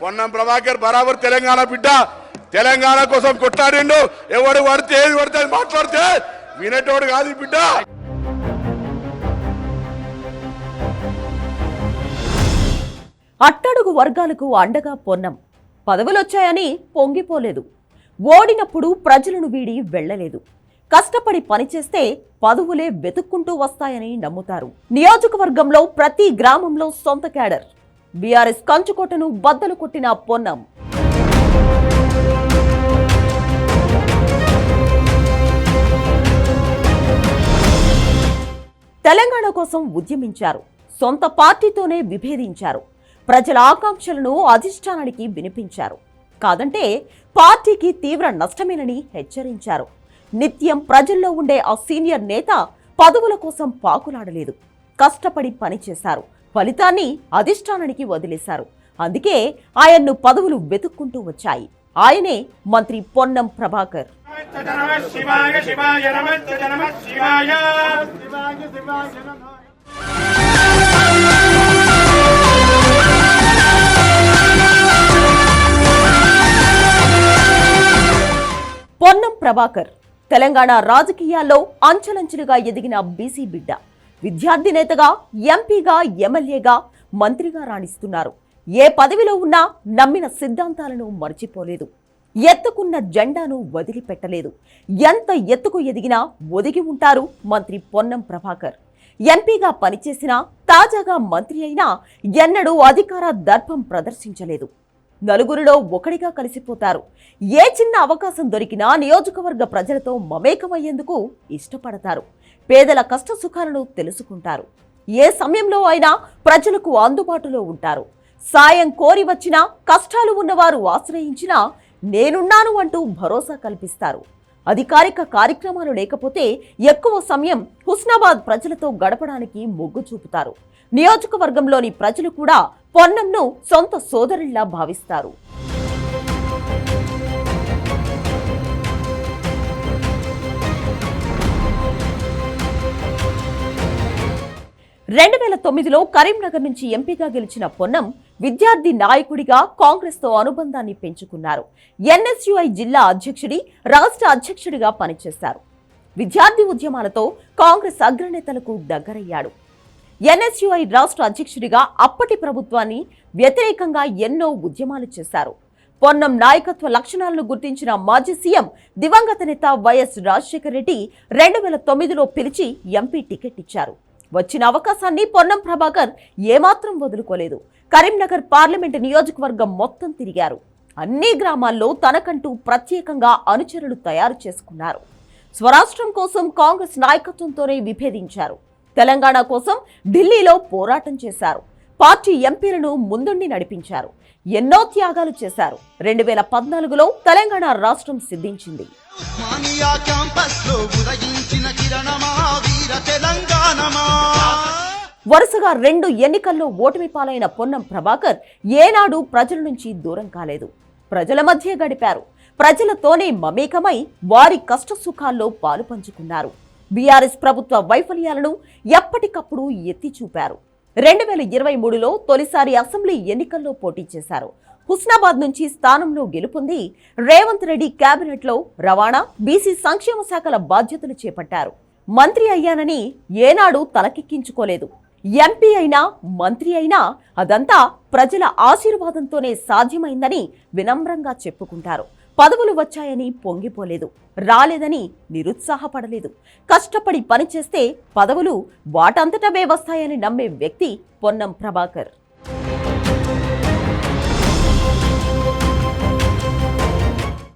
పొన్నం ప్రభాకర్ బరాబర్ తెలంగాణ బిడ్డ. తెలంగాణ కోసం కొట్లాడిండు. ఎవడు పడితే ఏది పడితే మాట్లాడితే వినేటోడు కాదు బిడ్డ. అట్టడుగు వర్గాలకు అండగా పొన్నం. పదవులొచ్చాయని పొంగిపోలేదు. ఓడినప్పుడు ప్రజలను వీడి వెళ్ళలేదు. కష్టపడి పనిచేస్తే పదవులే వెతుక్కుంటూ వస్తాయని నమ్ముతారు. నియోజకవర్గంలో ప్రతి గ్రామంలో సొంత క్యాడర్. బీఆర్ఎస్ కంచుకోటను బద్దలు కొట్టిన పొన్నం. తెలంగాణ కోసం ఉద్యమించారు. సొంత పార్టీతోనే విభేదించారు. ప్రజల ఆకాంక్షలను అధిష్టానానికి వినిపించారు. కాదంటే పార్టీకి తీవ్ర నష్టమేనని హెచ్చరించారు. నిత్యం ప్రజల్లో ఉండే ఆ సీనియర్ నేత పదవుల కోసం పాకులాడలేదు. కష్టపడి పనిచేశారు. ఫలితాన్ని అధిష్టానానికి వదిలేశారు. అందుకే ఆయన్ను పదవులు వెతుక్కుంటూ వచ్చాయి. ఆయనే మంత్రి పొన్నం ప్రభాకర్. పొన్నం ప్రభాకర్ తెలంగాణ రాజకీయాల్లో అంచెలంచెలుగా ఎదిగిన బీసీ బిడ్డ. విద్యార్థి నేతగా ఎంపీగా ఎమ్మెల్యేగా మంత్రిగా రాణిస్తున్నారు. ఏ పదవిలో ఉన్నా నమ్మిన సిద్ధాంతాలను మర్చిపోలేదు. ఎత్తుకున్న జెండాను వదిలిపెట్టలేదు. ఎంత ఎత్తుకు ఎదిగినా ఒదిగి ఉంటారు మంత్రి పొన్నం ప్రభాకర్. ఎంపీగా పనిచేసినా తాజాగా మంత్రి అయినా ఎన్నడూ అధికార దర్పం ప్రదర్శించలేదు. నలుగురిలో ఒకడిగా కలిసిపోతారు. ఏ చిన్న అవకాశం దొరికినా నియోజకవర్గ ప్రజలతో మమేకమయ్యేందుకు ఇష్టపడతారు. పేదల కష్ట సుఖాలను తెలుసుకుంటారు. ఏ సమయంలో అయినా ప్రజలకు అందుబాటులో ఉంటారు. సాయం కోరి వచ్చినా కష్టాలు ఉన్నవారు ఆశ్రయించినా నేనున్నాను అంటూ భరోసా కల్పిస్తారు. అధికారిక కార్యక్రమాలు లేకపోతే ఎక్కువ సమయం హుస్నాబాద్ ప్రజలతో గడపడానికి మొగ్గు చూపుతారు. నియోజకవర్గంలోని ప్రజలు కూడా పొన్నంను సొంత సోదరుల్లా భావిస్తారు. రెండు వేల తొమ్మిదిలో కరీంనగర్ నుంచి ఎంపీగా గెలిచిన పొన్నం విద్యార్థి నాయకుడిగా కాంగ్రెస్తో అనుబంధాన్ని పెంచుకున్నారు. ఎన్ఎస్యుఐ జిల్లా అధ్యక్షుడి రాష్ట్ర అధ్యక్షుడిగా పనిచేశారు. విద్యార్థి ఉద్యమాలతో కాంగ్రెస్ అగ్రనేతలకు దగ్గరయ్యాడు. ఎన్ఎస్యుఐ రాష్ట్ర అధ్యక్షుడిగా అప్పటి ప్రభుత్వాన్ని వ్యతిరేకంగా ఎన్నో ఉద్యమాలు చేశారు. పొన్నం నాయకత్వ లక్షణాలను గుర్తించిన మాజీ సీఎం దివంగత నేత వైఎస్ రాజశేఖర రెడ్డి రెండు వేల తొమ్మిదిలో పిలిచి ఎంపీ టికెట్ ఇచ్చారు. వచ్చిన అవకాశాన్ని పొన్నం ప్రభాకర్ ఏమాత్రం వదులుకోలేదు. కరీంనగర్ పార్లమెంటు నియోజకవర్గం మొత్తం తిరిగారు. అన్ని గ్రామాల్లో తనకంటూ ప్రత్యేకంగా అనుచరులు తయారు చేసుకున్నారు. స్వరాష్ట్రం కోసం కాంగ్రెస్ నాయకత్వంతోనే విభేదించారు. తెలంగాణ కోసం ఢిల్లీలో పోరాటం చేశారు. పార్టీ ఎంపీలను ముందుండి నడిపించారు. ఎన్నో త్యాగాలు చేశారు. రెండు వేల పద్నాలుగులో తెలంగాణ రాష్ట్రం సిద్ధించింది. వరుసగా రెండు ఎన్నికల్లో ఓటమి పాలైన పొన్నం ప్రభాకర్ ఏనాడు ప్రజల నుంచి దూరం కాలేదు. ప్రజల మధ్య గడిపారు. ప్రజలతోనే మమేకమై వారి కష్ట సుఖాల్లో పాలు పంచుకున్నారు. బీఆర్ఎస్ ప్రభుత్వ వైఫల్యాలను ఎప్పటికప్పుడు ఎత్తి చూపారు రెండు వేల ఇరవై మూడులో తొలిసారి అసెంబ్లీ ఎన్నికల్లో పోటీ చేశారు. హుస్నాబాద్ నుంచి స్థానంలో గెలుపొంది రేవంత్ రెడ్డి కేబినెట్లో రవాణా బీసీ సంక్షేమ శాఖల బాధ్యతలు చేపట్టారు. మంత్రి అయ్యానని ఏనాడు తలకెక్కించుకోలేదు. ఎంపీ అయినా మంత్రి అయినా అదంతా ప్రజల ఆశీర్వాదంతోనే సాధ్యమైందని వినమ్రంగా చెప్పుకుంటారు. పదవులు వచ్చాయని పొంగిపోలేదు. రాలేదని నిరుత్సాహపడలేదు. కష్టపడి పనిచేస్తే పదవులు వాటంతటవే వస్తాయని నమ్మే వ్యక్తి పొన్నం ప్రభాకర్.